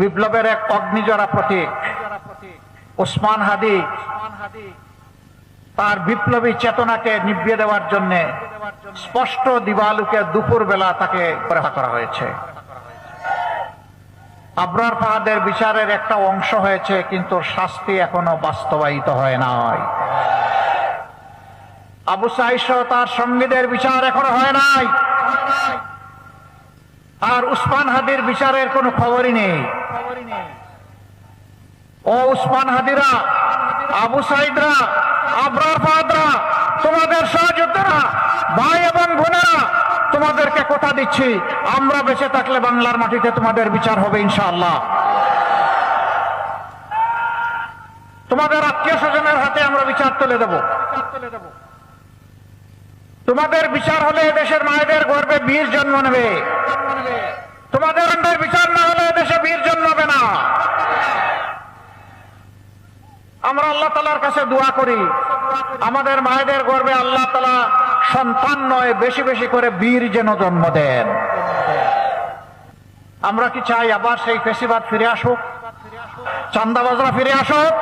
বিপ্লবের এক অগ্নিজরা প্রতীক। ওসমান হাদি তার বিপ্লবী চেতনাকে নিভিয়ে দেওয়ার জন্য স্পষ্ট দিবালুকে দুপুর বেলা তাকে গ্রেফতার করা হয়েছে। আবরার ফাহাদের বিচারের একটা অংশ হয়েছে, কিন্তু শাস্তি এখনও বাস্তবায়িত হয় নাই। আবু সাইশ তার সঙ্গীদের বিচার এখনও হয় নাই। আর উসমান হাদির বিচারের কোনো খবরই নেই। ও উসমান হাদিরা, আবু সাইদরা, আবরার ফাহাদরা তোমাদের সহযোদ্ধারা, ভাই এবং বোনেরা, তোমাদেরকে কথা দিচ্ছি। আমরা বেঁচে থাকলে বাংলার মাটিতে তোমাদের বিচার হবে ইনশাআল্লাহ। তোমাদের আত্মীয় স্বজনের হাতে আমরা বিচার তুলে দেব। তোমাদের বিচার হলে দেশের মায়েদের গর্বে বীর জন্ম নেবে। তোমাদের অন্যের বিচার না হলে দেশে বীর জন্মাবে না। আমরা আল্লাহ তালার কাছে দোয়া করি, আমাদের মায়েদের গর্বে আল্লাহ তালা সন্তান নয়, বেশি বেশি করে বীর যেন জন্ম দেন। আমরা কি চাই আবার সেই ফেসিবাদ ফিরে আসুক? চান্দাবাজরা ফিরে আসুক?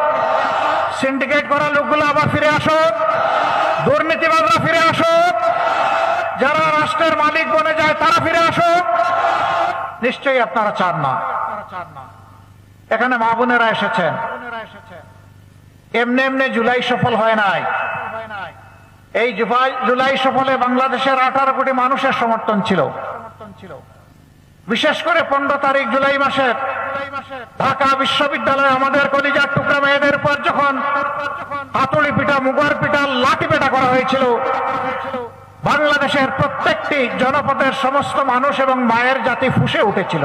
সিন্ডিকেট করা লোকগুলো আবার ফিরে আসুক? দুর্নীতিবাজরা ফিরে আসুক? মালিক বনে যায়, তারা ফিরে আসুক। নিশ্চয়ই আপনারা চান না। এখানে মা বোনেরা এসেছেন। এমনি এমনি জুলাই সফল হয় নাই। এই জুলাই- সফলে বাংলাদেশের আঠারো কোটি মানুষের সমর্থন ছিল। বিশেষ করে পনেরো তারিখ জুলাই মাসের। ঢাকা বিশ্ববিদ্যালয়ে আমাদের কলিজার টুকরা মেয়েদের উপর যখন হাতুড়ি পিঠা, মুগার পিঠা, লাঠি পেটা করা হয়েছিল বাংলাদেশের প্রত্যেকটি জনপদের সমস্ত মানুষ এবং মায়ের জাতি ফুসে উঠেছিল।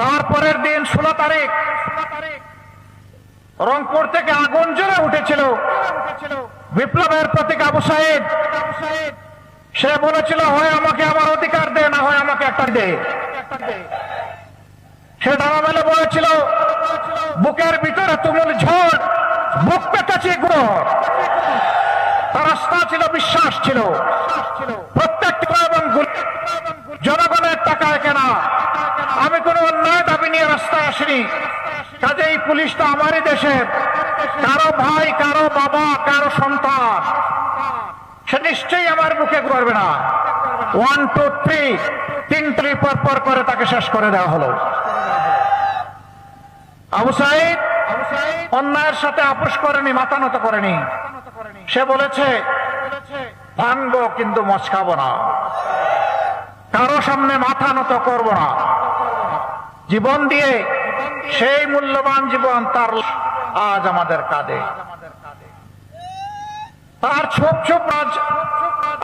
তারপরের দিন ষোলো তারিখ, রংপুর থেকে আগুন জ্বলে উঠেছিল। বিপ্লবের প্রতীক আবু সাহেব সে বলেছিল, হয় আমাকে আমার অধিকার দে, না হয় আমাকে একটা দে। সে ডানা মেলে বলেছিল, বুকের ভিতরে তুমুল ঝড়, বুক পেতেছি তার আস্থা ছিল, বিশ্বাস ছিল। প্রত্যেকটি এবং জনগণের টাকায় কেনা। আমি কোনো অন্যায় দাবি নিয়ে রাস্তায় আসিনি। কাজেই পুলিশটা আমারই দেশের। কারও ভাই, কারও বাবা, কারও সন্তান। সে নিশ্চয়ই আমার মুখে করবে না। ওয়ান টু থ্রি তিন ট্রি পর পর করে তাকে শেষ করে দেওয়া হলো। আবু অন্যায়ের সাথে আপোষ করেনি মাথা নত করেনি। সে বলেছে, ভাঙবো কিন্তু মচকাবো না। কারও সামনে মাথা নত করব না। জীবন দিয়ে সেই মূল্যবান জীবন তার আজ আমাদের কাঁধে। তার ছোপ ছোপ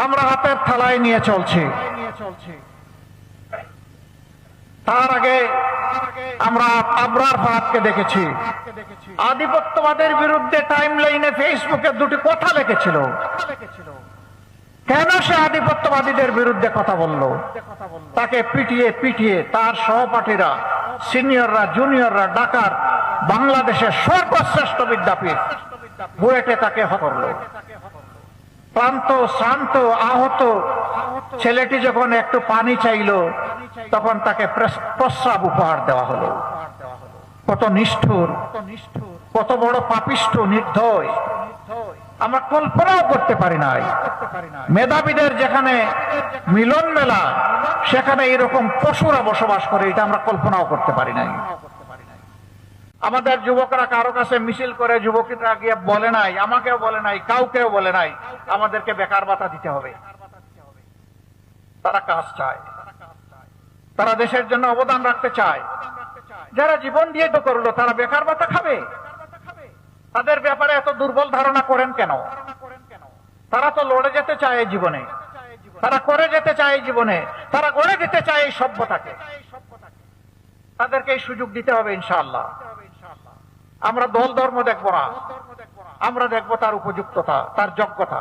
আমরা হাতের থালায় নিয়ে চলছি। তার আগে আমরা আবরার ফাহাদকে দেখেছি। আধিপত্যবাদের বিরুদ্ধে টাইম লাইনে ফেসবুকে দুটি কথা লিখেছিল। কেন সে আধিপত্যবাদীদের বিরুদ্ধে কথা বলল? তাকে পিটিয়ে পিটিয়ে তার সহপাঠীরা সিনিয়ররা জুনিয়ররা ডাকার বাংলাদেশের সর্বশ্রেষ্ঠ বিদ্যাপীঠ বুয়েটে তাকে করল। ক্লান্ত শ্রান্ত আহত ছেলেটি যখন একটু পানি চাইলো, তখন তাকে প্রেস- প্রস্রাব উপহার দেওয়া হলো। কত নিষ্ঠুর, কত বড় পাপিষ্ঠ, নির্দয়। আমরা কল্পনাও করতে পারি নাই। মেধাবীদের যেখানে মিলন মেলা সেখানে এরকম পশুরা বসবাস করে, এটা আমরা কল্পনাও করতে পারি নাই। আমাদের যুবকরা কারও কাছে মিছিল করে যুবকরা গিয়ে বলে নাই, আমাকেও বলে নাই, কাউকেও বলে নাই, আমাদেরকে বেকার ভাতা দিতে হবে। তারা কাজ চায়। তারা দেশের জন্য অবদান রাখতে চায়। যারা জীবন দিয়ে তো করল, তারা বেকার ভাতা খাবে। তাদের ব্যাপারে এত দুর্বল ধারণা করেন কেন? তারা তো লড়ে যেতে চায় জীবনে। তারা করে যেতে চায় জীবনে। তারা গড়ে দিতে চায় এই সভ্যতাকে। তাদেরকে এই সুযোগ দিতে হবে ইনশাআল্লাহ। আমরা দল ধর্ম দেখব না। আমরা দেখব তার উপযুক্ততা, তার যোগ্যতা।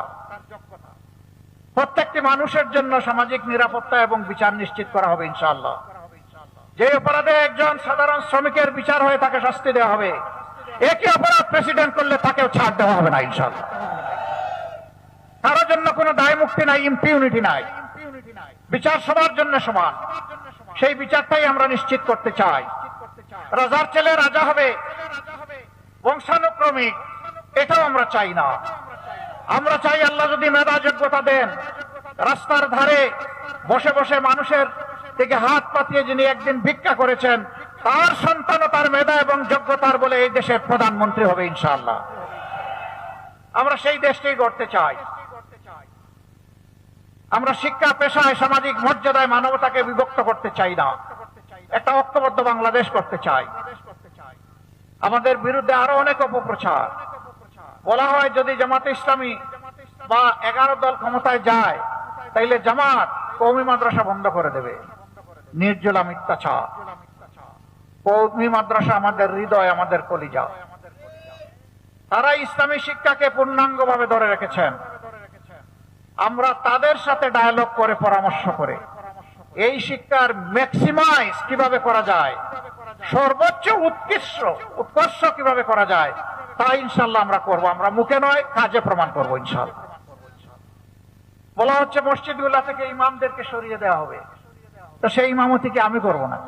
প্রত্যেকটি মানুষের জন্য সামাজিক নিরাপত্তা এবং বিচার নিশ্চিত করা হবে, ইনশাআল্লাহ। যে অপরাধে একজন সাধারণ শ্রমিকের বিচার হয়ে তাকে শাস্তি দেওয়া হবে, একই অপরাধ প্রেসিডেন্ট করলে তাকেও ছাড় দেওয়া হবে না, ইনশাআল্লাহ। কারোর জন্য কোনো দায় মুক্তি নাই ইম্পিউনিটি নাই। বিচার সবার জন্য সমান। সেই বিচারটাই আমরা নিশ্চিত করতে চাই। রাজার ছেলে রাজা হবে বংশানুক্রমিক, এটাও আমরা চাই না। আমরা চাই আল্লাহ যদি মেধা যোগ্যতা দেন, রাস্তার ধারে বসে বসে মানুষের থেকে হাত পাতিয়ে যিনি একদিন ভিক্ষা করেছেন, তার সন্তানও তার মেধা এবং যোগ্যতার বলে এই দেশের প্রধানমন্ত্রী হবে ইনশাআল্লাহ। আমরা সেই দেশকেই গড়তে চাই। আমরা শিক্ষা পেশায় সামাজিক মর্যাদায় মানবতাকে বিভক্ত করতে চাই না। একটা ঐক্যবদ্ধ বাংলাদেশ করতে চাই। আমাদের বিরুদ্ধে আরও অনেক অপপ্রচার। বলা হয় যদি জামাতে ইসলামী বা এগারো দল ক্ষমতায় যায়, তাইলে জামাত কৌমি মাদ্রাসা বন্ধ করে দেবে। নির্জলা মিথ্যাচার। কৌমি মাদ্রাসা আমাদের হৃদয়, আমাদের কলিজা। তারা ইসলামী শিক্ষাকে পূর্ণাঙ্গ ভাবে ধরে রেখেছেন। আমরা তাদের সাথে ডায়ালগ করে, পরামর্শ করে। এই শিক্ষার ম্যাক্সিমাইজ কীভাবে করা যায়? সর্বোচ্চ উৎকৃষ্ট, উৎকর্ষ কীভাবে করা যায়, তা ইনশাল্লাহ আমরা করব। আমরা মুখে নয়, কাজে প্রমাণ করব ইনশাল্লাহ বলা হচ্ছে মসজিদগুলা থেকে ইমামদেরকে সরিয়ে দেওয়া হবে। তো সেই ইমামতিকে আমি করব না?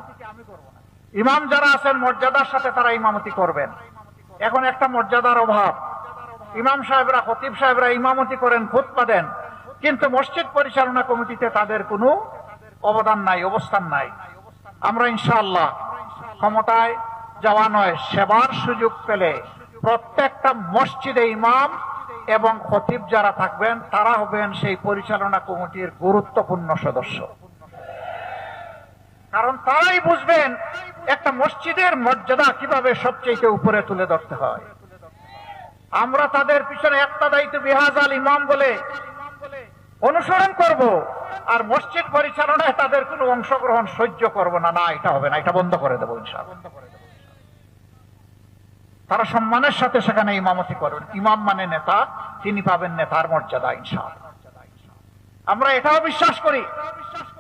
ইমাম যারা আছেন, মর্যাদার সাথে তারা ইমামতি করবেন। এখন একটা মর্যাদার অভাব। ইমাম সাহেবরা, খতিব সাহেবরা ইমামতি করেন, খুতবা দেন। কিন্তু মসজিদ পরিচালনা কমিটিতে তাদের কোনো অবদান নাই, অবস্থান নাই। আমরা ইনশাআল্লাহ ক্ষমতায় যাওয়া নয়, সেবার সুযোগ পেলে প্রত্যেকটা মসজিদে ইমাম এবং খতিব যারা থাকবেন, তারা হবেন সেই পরিচালনা কমিটির গুরুত্বপূর্ণ সদস্য। কারণ তারাই বুঝবেন একটা মসজিদের মর্যাদা কীভাবে সবচেয়ে উপরে তুলে ধরতে হয়। আমরা তাদের পিছনে একটা দায়িত্ব বিহাজাল ইমাম বলে অনুসরণ করব। আর মসজিদ পরিচালনায় তাদের কোনো অংশগ্রহণ সহ্য করব না। না, এটা হবে না, এটা বন্ধ করে দেবো তারা সম্মানের সাথে সেখানে ইমামতি করবেন। ইমাম মানে নেতা, তিনি পাবেন নেতার মর্যাদা ইনশাআল্লাহ। আমরা এটাও বিশ্বাস করি,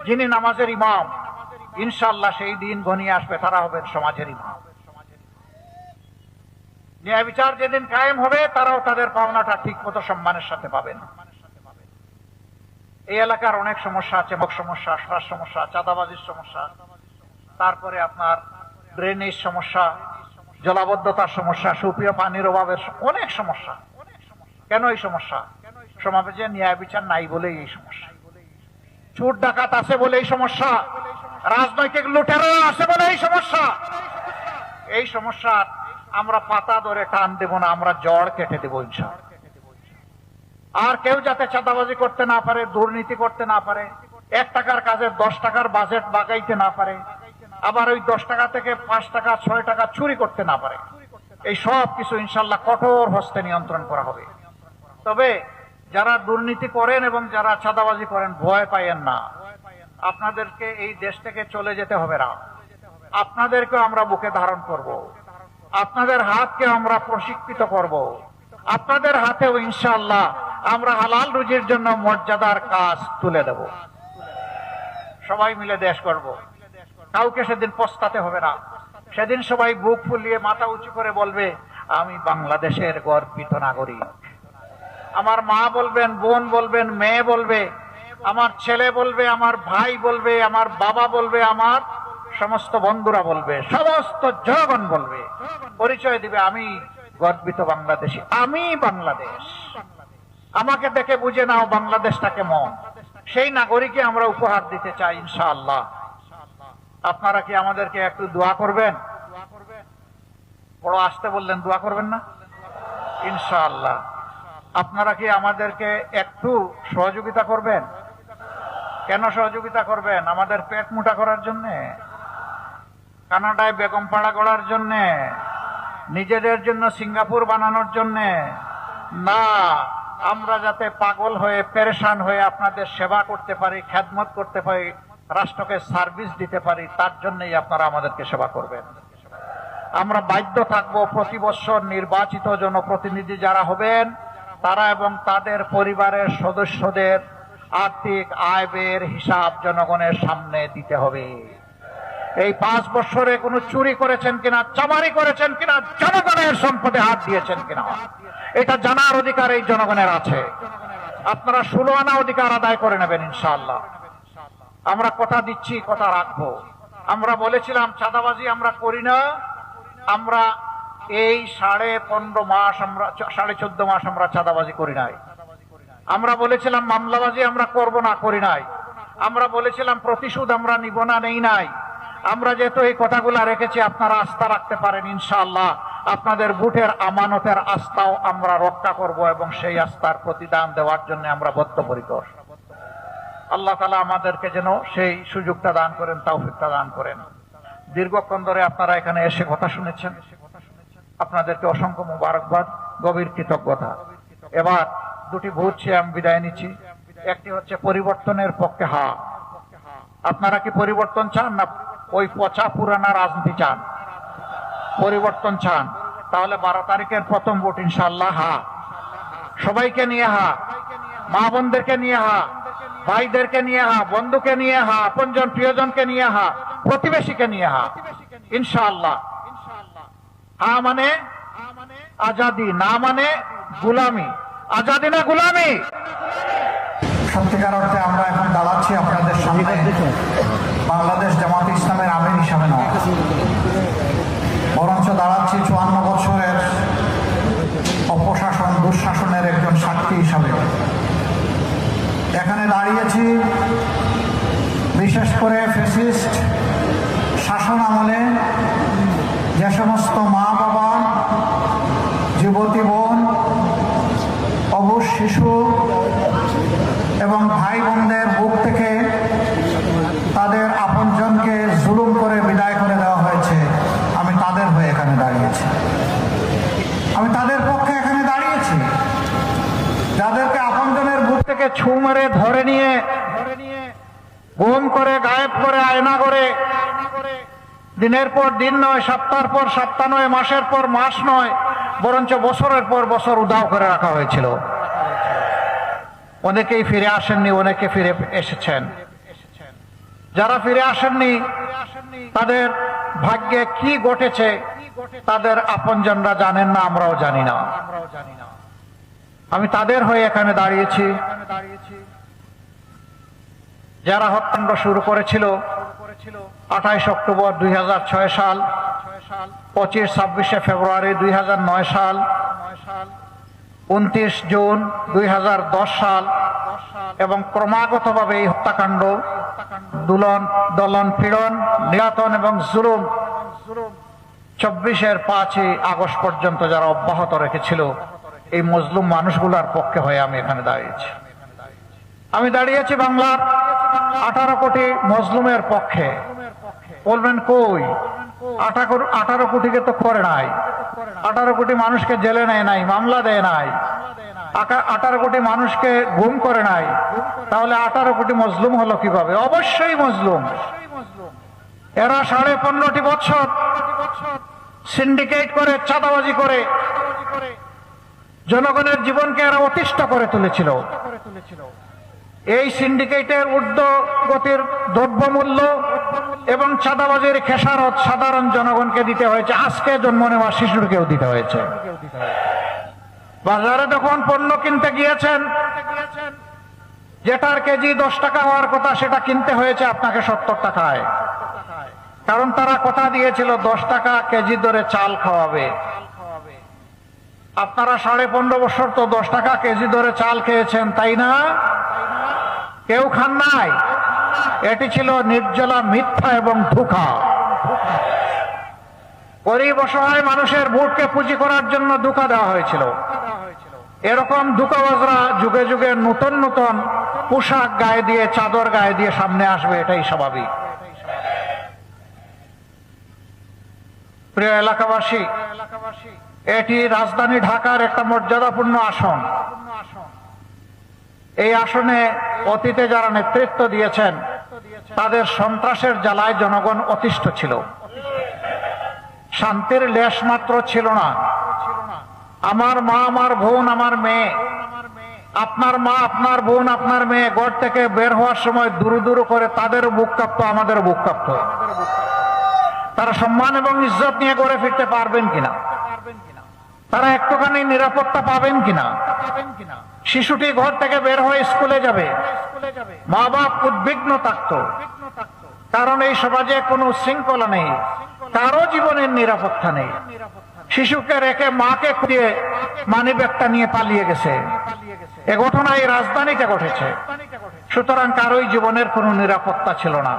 যিনি নামাজের ইমাম ইনশাল্লাহ সেই দিন ঘনিয়ে আসবে, তারা হবেন সমাজের ইমাম। ন্যায় বিচার যেদিন কায়েম হবে, তারাও তাদের পাওনাটা ঠিক মতো সম্মানের সাথে পাবেন। এই এলাকার অনেক সমস্যা আছে বক সমস্যা শ্বাস সমস্যা, চাঁদাবাজির সমস্যা, তারপরে আপনার ড্রেনেজ সমস্যা, জলাবদ্ধতার সমস্যা, সুপ্রিয় পানির অভাবের অনেক সমস্যা। কেন এই সমস্যা? সমাজে ন্যায় বিচার নাই বলেই এই সমস্যা। চোর ডাকাত আছে বলে এই সমস্যা। রাজনৈতিক লুটেরা আছে বলে এই সমস্যা। এই সমস্যা আমরা পাতা ধরে টান দেব না, আমরা জড় কেটে দেবো ইনশাআল্লাহ। আর কেউ যাতে চাঁদাবাজি করতে না পারে, দুর্নীতি করতে না পারে, এক টাকার কাজে দশ টাকার বাজেট বাগাইতে না পারে, আবার ওই দশ টাকা থেকে পাঁচ টাকা, ছয় টাকা চুরি করতে না পারে, এই সব কিছু ইনশাল্লাহ কঠোর হস্তে নিয়ন্ত্রণ করা হবে তবে যারা দুর্নীতি করেন এবং যারা চাঁদাবাজি করেন, ভয় পাইয়েন না আপনাদেরকে এই দেশ থেকে চলে যেতে হবে না আপনাদেরকে আমরা বুকে ধারণ করব। আপনাদের হাতকে আমরা প্রশিক্ষিত করব। আপনাদের হাতেও ইনশাল্লাহ আমরা হালাল রুজির জন্য মর্যাদার কাজ তুলে দেব। সবাই মিলে দেশ করব। কাউকে সেদিন পস্তাতে হবে না। সেদিন সবাই বুক ফুলিয়ে মাথা উঁচু করে বলবে, আমি বাংলাদেশের গর্বিত নাগরিক। আমার মা বলবেন, বোন বলবেন, মেয়ে বলবে, আমার ছেলে বলবে, আমার ভাই বলবে, আমার বাবা বলবে, আমার সমস্ত বন্ধুরা বলবে, সমস্ত জনগণ বলবে। পরিচয় দিবে, আমি গর্বিত বাংলাদেশি। আমি বাংলাদেশ। আমাকে দেখে বুঝে নাও বাংলাদেশটা মন সেই নাগরিককে আমরা উপহার দিতে চাই, ইনশাআল্লাহ। আপনারা কি আমাদেরকে একটু দোয়া করবেন? বড় আসতে বললেন, দোয়া করবেন না? ইনশাআল্লাহ। আপনারা কি আমাদেরকে একটু সহযোগিতা করবেন? কেন সহযোগিতা করবেন? আমাদের পেট মোটা করার জন্যে? কানাডায় বেগম পাড়া করার জন্য? নিজেদের জন্য সিঙ্গাপুর বানানোর জন্য। না, আমরা যাতে পাগল হয়ে, পেরেশান হয়ে আপনাদের সেবা করতে পারি, খেদমত করতে পারি, রাষ্ট্রকে সার্ভিস দিতে পারি, তার জন্যই আপনারা আমাদেরকে সেবা করবেন। আমরা বাধ্য থাকব প্রতি বছর নির্বাচিত জনপ্রতিনিধি যারা হবেন, তারা এবং তাদের পরিবারের সদস্যদের আর্থিক আয় ব্যয়ের হিসাব জনগণের সামনে দিতে হবে। এই পাঁচ বছরে কোনো চুরি করেছেন কিনা, চামারি করেছেন কিনা, জনগণের সম্পদে হাত দিয়েছেন কিনা? এটা জানার অধিকার এই জনগণের আছে। আপনারা ষোলো আনা অধিকার আদায় করে নেবেন, ইনশাআল্লাহ। আমরা কথা দিচ্ছি কথা রাখব। আমরা বলেছিলাম, চাঁদাবাজি আমরা করি না। আমরা এই সাড়ে পনেরো মাস আমরা, সাড়ে চোদ্দ মাস আমরা চাঁদাবাজি করি নাই। আমরা বলেছিলাম, মামলাবাজি আমরা করব না, করি নাই। আমরা বলেছিলাম, প্রতিশোধ আমরা নিব না, নেই নাই। আমরা যেহেতু এই কথাগুলা রেখেছি, আপনারা আস্থা রাখতে পারেন ইনশাআল্লাহ। আপনাদের বুটের আমানতের আস্থাও আমরা রক্ষা করব এবং সেই আস্থার প্রতিদান দেওয়ার জন্য আমরা বদ্ধপরিকর। আল্লাহ তালা আমাদেরকে যেন সেই সুযোগটা দান করেন, তৌফিকটা দান করেন। দীর্ঘক্ষণ ধরে আপনারা এখানে এসে কথা শুনেছেন। আপনাদেরকে অসংখ্য মুবারকবাদ, গভীর কৃতজ্ঞতা। এবার দুটি ভোট চেয়ে আমি বিদায় নিচ্ছি। একটি হচ্ছে পরিবর্তনের পক্ষে হা আপনারা কি পরিবর্তন চান না ওই পচা পুরানা রাজনীতি চান, পরিবর্তন চান, তাহলে বারো তারিখের প্রথম ভোট ইনশাল্লাহ হা। সবাইকে নিয়ে, হা। মা বোনদেরকে নিয়ে, হা। ভাইদেরকে নিয়ে, হা। বন্ধুকে নিয়ে, হা। আপনজন প্রিয়জনকে নিয়ে, হা। প্রতিবেশীকে নিয়ে, হা। ইনশাআল্লাহ। হা মানে আজাদি, না মানে গুলামি। আজাদি না গুলামি? সত্যিকার অর্থে আমরা এখন দাঁড়াচ্ছি আপনাদের সামনে। বাংলাদেশ জামাত ইসলামের আমির হিসাবে নয় বরঞ্চ দাঁড়াচ্ছি চুয়ান্ন বছরের অপশাসন, দুঃশাসনের একজন সাক্ষী হিসাবে। এখানে দাঁড়িয়েছি বিশেষ করে ফেসিস্ট শাসন আমলে। যে সমস্ত মা বাবা, যুবতী বোন অবুজ শিশু এবং ভাই বোনদের বুক থেকে তাদের আপনজনকে জুলুম করে বিদায় করে দেওয়া হয়েছে আমি তাদের হয়ে এখানে দাঁড়িয়েছি আমি তাদের পক্ষে এখানে দাঁড়িয়েছি যাদেরকে আপনজনের বুক থেকে ছু মেরে ধরে নিয়ে গুম করে, গায়েব করে, আয়না করে। দিনের পর দিন নয়, সপ্তাহের পর সপ্তাহ নয়, মাসের পর মাস নয়, বরঞ্চ বছরের পর বছর উদাও করে রাখা হয়েছিল। অনেকেই ফিরে আসেননি, অনেকে ফিরে এসেছেন। যারা ফিরে আসেননি, তাদের ভাগ্যে কি ঘটেছে, তাদের আপনজনরা জানেন না, আমরাও জানি না। আমি তাদের হয়ে এখানে দাঁড়িয়েছি। যারা হত্যাকাণ্ড শুরু করেছিল আঠাইশ অক্টোবর দুই হাজার ছয় সাল, পঁচিশ ছাব্বিশে ফেব্রুয়ারি দুই হাজার নয় সাল, উনত্রিশ জুন দুই হাজার দশ সাল এবং ক্রমাগতভাবে এই হত্যাকাণ্ড দুলন, দলন, পীড়ন, নির্যাতন এবং জুলুম চব্বিশের পাঁচই আগস্ট পর্যন্ত যারা অব্যাহত রেখেছিল। এই মজলুম মানুষগুলার পক্ষে হয়ে আমি এখানে দাঁড়িয়েছি। আমি দাঁড়িয়েছি বাংলার আঠারো কোটি মজলুমের পক্ষে। বলবেন কই? আঠারো- কোটিকে তো করে নাই। আঠারো কোটি মানুষকে জেলে নেয় নাই, মামলা দেয় নাই। আঠারো কোটি মানুষকে গুম করে নাই। তাহলে আঠারো কোটি মজলুম হলো কীভাবে? অবশ্যই মজলুম। এরা সাড়ে পনেরোটি বছর সিন্ডিকেট করে, চাঁদাবাজি করে। জনগণের জীবনকে এরা অতিষ্ঠ করে তুলেছিল। এই সিন্ডিকেটের ঊর্ধ্ব গতির দ্রব্যমূল্য এবং চাঁদাবাজির খেসারত সাধারণ জনগণকে দিতে হয়েছে। আজকে জন্ম নেওয়া শিশুকেও দিতে হয়েছে। বাজারে যখন পণ্য কিনতে গিয়েছেন, যেটার কেজি দশ টাকা হওয়ার কথা, সেটা কিনতে হয়েছে আপনাকে সত্তর টাকায়। কারণ তারা কথা দিয়েছিল, দশ টাকা কেজি ধরে চাল খাওয়াবে। আপনারা সাড়ে পনেরো বছর তো দশ টাকা কেজি ধরে চাল খেয়েছেন, তাই না? কেউ খান নাই? এটি ছিল নির্জলা মিথ্যা এবং ধোঁকা। গরিব অসহায় মানুষের ভোটকে পুঁজি করার জন্য ধোঁকা দেওয়া হয়েছিল। এরকম ধোঁকাবাজরা যুগে যুগে নতুন নতুন পোশাক গায়ে দিয়ে, চাদর গায়ে দিয়ে সামনে আসবে, এটাই স্বাভাবিক। প্রিয় এলাকাবাসী এলাকাবাসী এটি রাজধানী ঢাকার একটা মর্যাদাপূর্ণ আসন। এই আসনে অতীতে যারা নেতৃত্ব দিয়েছেন, তাদের সন্ত্রাসের জ্বালায় জনগণ অতিষ্ঠ ছিল। শান্তির লেশ মাত্র ছিল না। আমার মা, আমার বোন, আমার মেয়ে, আপনার মা, আপনার বোন, আপনার মেয়ে ঘর থেকে বের হওয়ার সময় দুরু দুরু করে তাদের বুক কাঁপতো, আমাদের বুক কাঁপতো। তারা সম্মান এবং ইজ্জত নিয়ে গড়ে ফিরতে পারবেন কিনা? তারা একটুখানি নিরাপত্তা পাবেন কিনা? শিশুটি ঘর থেকে বের হয়ে স্কুলে যাবে। মা বাপ উদ্বিগ্ন থাকতো। কারণ এই সমাজে কোনো শৃঙ্খলা নেই। কারও জীবনের নিরাপত্তা নেই। শিশুকে রেখে মাকে দিয়ে মানি ব্যাগটা নিয়ে পালিয়ে গেছে। এ ঘটনা এই রাজধানীতে ঘটেছে। সুতরাং কারোই জীবনের কোনো নিরাপত্তা ছিল না।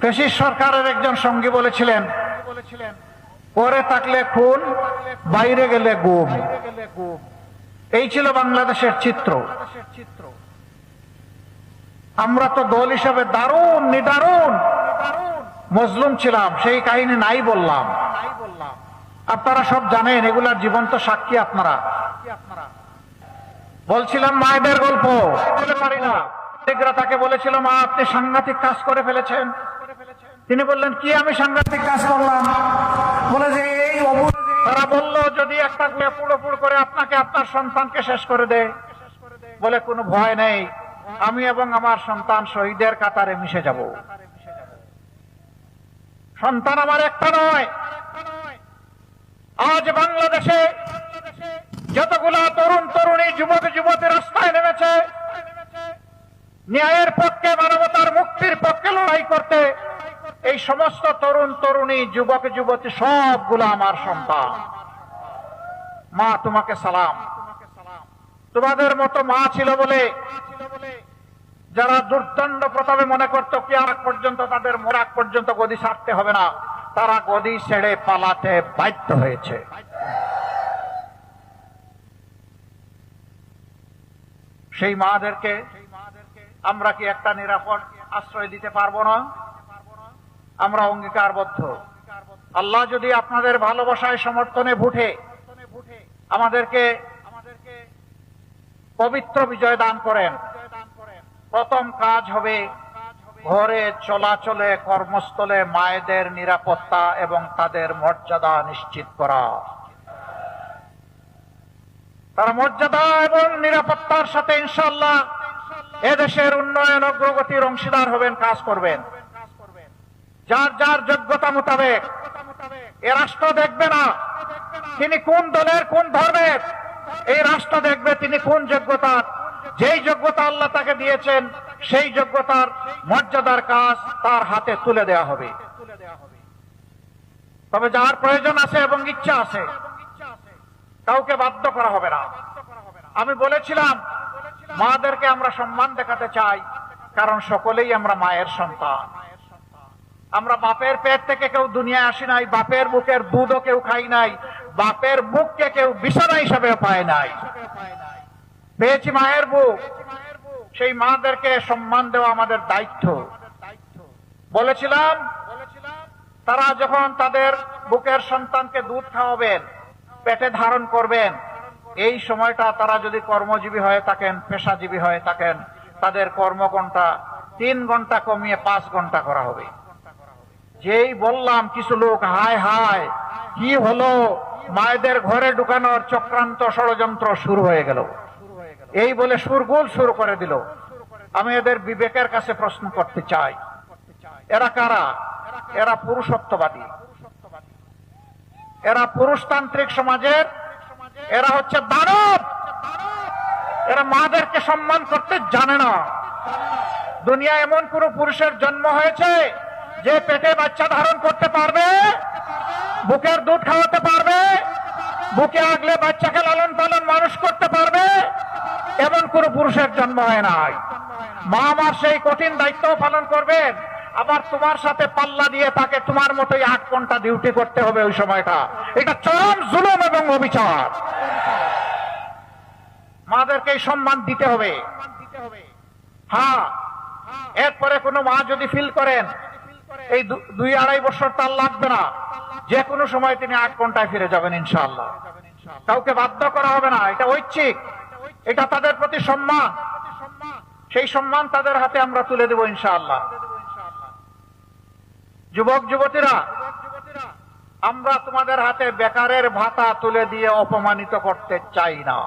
পেশিস সরকারের একজন সঙ্গী বলেছিলেন বলেছিলেন পরে থাকলে খুন, বাইরে গেলে গুম। এই ছিল বাংলাদেশের চিত্র। আমরা তো দল হিসাবে দারুণ, নিদারুণ মজলুম ছিলাম, সেই কাহিনী নাই বললাম। আপনারা সব জানেন, এগুলার জীবন্ত সাক্ষী আপনারা। বলছিলাম, মায়েদের গল্প। তাকে বলেছিল, মা, আপনি সাংঘাতিক কাজ করে ফেলেছেন। তিনি বললেন, কি, আমি সাংঘাতিক কাজ করলাম? বলে যে, এই তারা বলল, যদি একটা গুয়ে পুরো পুরো করে আপনাকে, আপনার সন্তানকে শেষ করে দেয় বলে, কোনো ভয় নেই। আমি এবং আমার সন্তান শহীদের কাতারে মিশে যাব। সন্তান আমার একটা নয়। আজ বাংলাদেশে যতগুলা তরুণ তরুণী, যুবক যুবতী রাস্তায় নেমেছে, ন্যায়ের পক্ষে, মানবতার মুক্তির পক্ষে লড়াই করতে এই সমস্ত তরুণ তরুণী, যুবক, যুবতী, সবগুলো আমার সন্তান। মা, তোমাকে সালাম। তোমাদের মতো মা ছিল বলে যারা দুর্দণ্ড প্রথমে মনে করতো কি আর পর্যন্ত, তাদের মোরাক পর্যন্ত গদি ছাড়তে হবে না। তারা গদি ছেড়ে পালাতে বাধ্য হয়েছে। সেই মাদেরকে আমরা কি একটা নিরাপদ আশ্রয় দিতে পারব না? আমরা অঙ্গীকারবদ্ধ। আল্লাহ যদি আপনাদের ভালোবাসায় সমর্থনে ভুটে, আমাদেরকে পবিত্র বিজয় দান করেন। প্রথম কাজ হবে ঘরে চলাচলে কর্মস্থলে মায়েদের নিরাপত্তা এবং তাদের মর্যাদা নিশ্চিত করা। তার মর্যাদা এবং নিরাপত্তার সাথে ইনশাল্লাহ এদেশের উন্নয়ন অগ্রগতির অংশীদার হবেন, কাজ করবেন। যার যার যোগ্যতা মোতাবেক। এ রাষ্ট্র দেখবে না। তিনি কোন দলের কোন ধর্মের? এই রাষ্ট্র দেখবে তিনি কোন যোগ্যতার। যেই যোগ্যতা আল্লাহ তাকে দিয়েছেন, সেই যোগ্যতার মর্যাদার কাজ তার হাতে তুলে দেওয়া হবে। তবে যার প্রয়োজন আছে এবং ইচ্ছা আছে, কাউকে বাধ্য করা হবে না। আমি বলেছিলাম, মাদেরকে আমরা সম্মান দেখাতে চাই, কারণ সকলেই আমরা মায়ের সন্তান। আমরা বাপের পেট থেকে কেউ দুনিয়ায় আসি নাই, বাপের মুখের দুধও কেউ খাই নাই, বাপের বুককে কেউ বিছানা হিসাবে পায় নাই। পেয়েছি মায়ের বুক। সেই মাদেরকে সম্মান দেওয়া আমাদের দায়িত্ব। বলেছিলাম, তারা যখন তাদের বুকের সন্তানকে দুধ খাওয়াবেন, পেটে ধারণ করবেন, এই সময়টা তারা যদি কর্মজীবী হয়ে থাকেন, পেশাজীবী হয়ে থাকেন, তাদের কর্মঘণ্টা তিন ঘণ্টা কমিয়ে পাঁচ ঘণ্টা করা হবে। যেই বললাম, কিছু লোক, হায় হায়, কি হলো? মায়েদের ঘরে ঢুকানোর চক্রান্ত ষড়যন্ত্র শুরু হয়ে গেল। এই বলে সুরগুল শুরু করে দিল। আমি এদের বিবেকের কাছে প্রশ্ন করতে চাই। এরা কারা? এরা পুরুষত্ববাদী। এরা পুরুষতান্ত্রিক সমাজের। এরা হচ্ছে দানব। এরা মাদেরকে সম্মান করতে জানে না। দুনিয়া এমন কোন পুরুষের জন্ম হয়েছে যে পেটে বাচ্চা ধারণ করতে পারবে, বুকের দুধ খাওয়াতে পারবে, বুকে আগলে বাচ্চাকে লালন পালন মানুষ করতে পারবে, এমন কোন পুরুষের জন্ম হয় নাই। মা আমার সেই কঠিন দায়িত্ব পালন করবেন। আবার তোমার সাথে পাল্লা দিয়ে তাকে তোমার মতোই আট ঘণ্টা ডিউটি করতে হবে ওই সময়টা। এটা চরম জুলুম এবং অবিচার। মাদেরকে সম্মান দিতে হবে। হ্যাঁ এরপরে কোনো মা যদি ফিল করেন এই দুই আড়াই বছর তার লাগবে না। যে কোনো সময় তিনি আট ঘন্টায় ফিরে যাবেন, ইনশাআল্লাহ। কাউকে বাধ্য করা হবে না, এটা ঐচ্ছিক। এটা তাদের প্রতি সম্মান। সেই সম্মান তাদের হাতে আমরা তুলে দেব, ইনশাআল্লাহ। যুবক, যুবতীরা, আমরা তোমাদের হাতে বেকারের ভাতা তুলে দিয়ে অপমানিত করতে চাই না।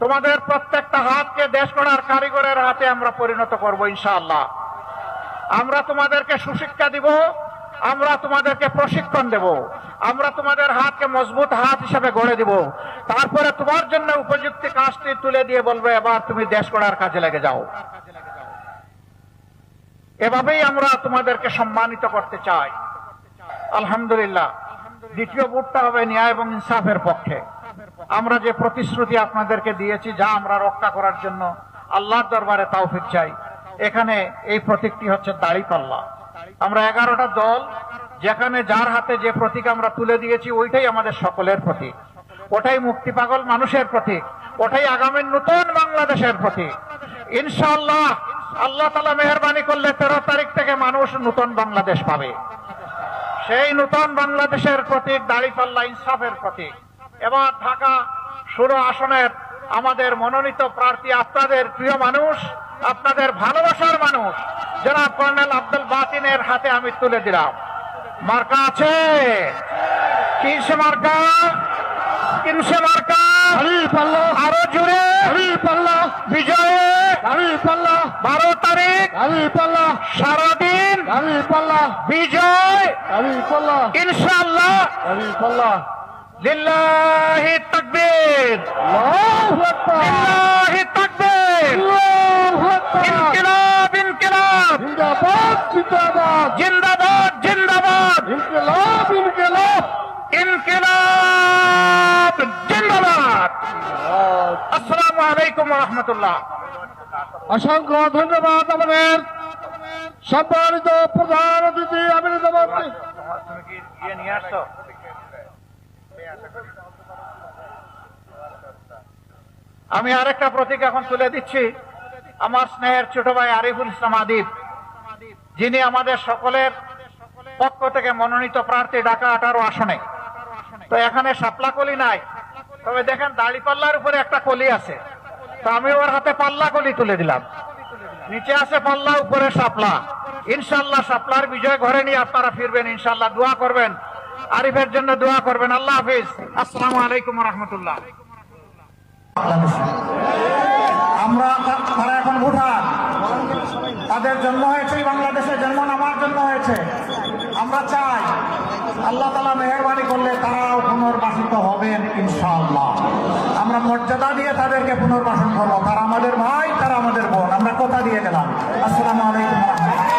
তোমাদের প্রত্যেকটা হাতকে দেশ গড়ার কারিগরের হাতে আমরা পরিণত করব, ইনশাআল্লাহ। আমরা তোমাদেরকে সুশিক্ষা দিব, আমরা তোমাদেরকে প্রশিক্ষণ দেব, আমরা তোমাদের হাতকে মজবুত হাত হিসেবে গড়ে দিব। তারপরে তোমার জন্য উপযুক্ত কাজটি তুলে দিয়ে বলবে, এবার তুমি দেশ গড়ার কাজে লেগে যাও। এভাবেই আমরা তোমাদেরকে সম্মানিত করতে চাই। আলহামদুলিল্লাহ, দ্বিতীয় ভোটটা হবে ন্যায় এবং ইনসাফের পক্ষে। আমরা যে প্রতিশ্রুতি আপনাদেরকে দিয়েছি, যা আমরা রক্ষা করার জন্য আল্লাহর দরবারে তাও তাওফিক চাই। এখানে এই প্রতীকটি হচ্ছে দাড়িপাল্লা। আমরা এগারোটা দল, যেখানে যার হাতে যে প্রতীক আমরা তুলে দিয়েছি, ওইটাই আমাদের সকলের প্রতীক। ওটাই মুক্তি পাগল মানুষের প্রতীক। ওটাই আগামী নতুন বাংলাদেশের প্রতীক। ইনশাআল্লাহ, আল্লাহ তালা মেহরবানি করলে তেরো তারিখ থেকে মানুষ নতুন বাংলাদেশ পাবে। সেই নতুন বাংলাদেশের প্রতীক দাড়ি দাড়িপাল্লা ইনসাফের প্রতীক। এবার ঢাকা ষোলো আসনের আমাদের মনোনীত প্রার্থী, আপনাদের প্রিয় মানুষ আপনাদের ভালোবাসার মানুষ। জনাব কর্নেল আব্দুল বাতিনের হাতে আমি তুলে দিলাম। মার্কা আছে? কিনসে মার্কা? কিনসে মার্কা? আরও জুড়ে বিজয়ে? বারো তারিখ? সারাদিন? বিজয়? পাল্লা। লিল্লাহি তাকবীর। লিল্লাহি তাকবীর আলাইকুম অসংখ্য ধন্যবাদ আমাদের সম্মানিত প্রধান অতিথি আসছো আমি আরেকটা প্রতীক এখন তুলে দিচ্ছি। আমার স্নেহের ছোট ভাই আরিফুল ইসলাম আদিব। যিনি আমাদের সকলের পক্ষ থেকে মনোনীত প্রার্থী ঢাকা আঠারো আসনে। তো এখানে সাপলা কলি নাই। তবে দেখেন দাড়িপাল্লার উপরে একটা কলি আছে। আমি ওর হাতে পাল্লা গলি তুলে দিলাম। নিচে আছে পাল্লা, উপরে শাপলা। ইনশাল্লাহ সাপলার বিজয় ঘরে নিয়ে আপনারা ফিরবেন ইনশাল্লাহ দোয়া করবেন। আরিফের জন্য দোয়া করবেন। আল্লাহ হাফিজ। আসসালামু আলাইকুম রহমতুল্লাহ আমরা তারা এখন ভুটান। তাদের জন্ম হয়েছে, বাংলাদেশে জন্ম আমার জন্য হয়েছে। আমরা চাই আল্লাহ তালা মেহরবানি করলে তারাও পুনর্বাসিত হবেন ইনশাআল্লাহ। আমরা মর্যাদা দিয়ে তাদেরকে পুনর্বাসন করব। তারা আমাদের ভাই, তারা আমাদের বোন। আমরা কথা দিয়ে গেলাম। আসসালামু আলাইকুম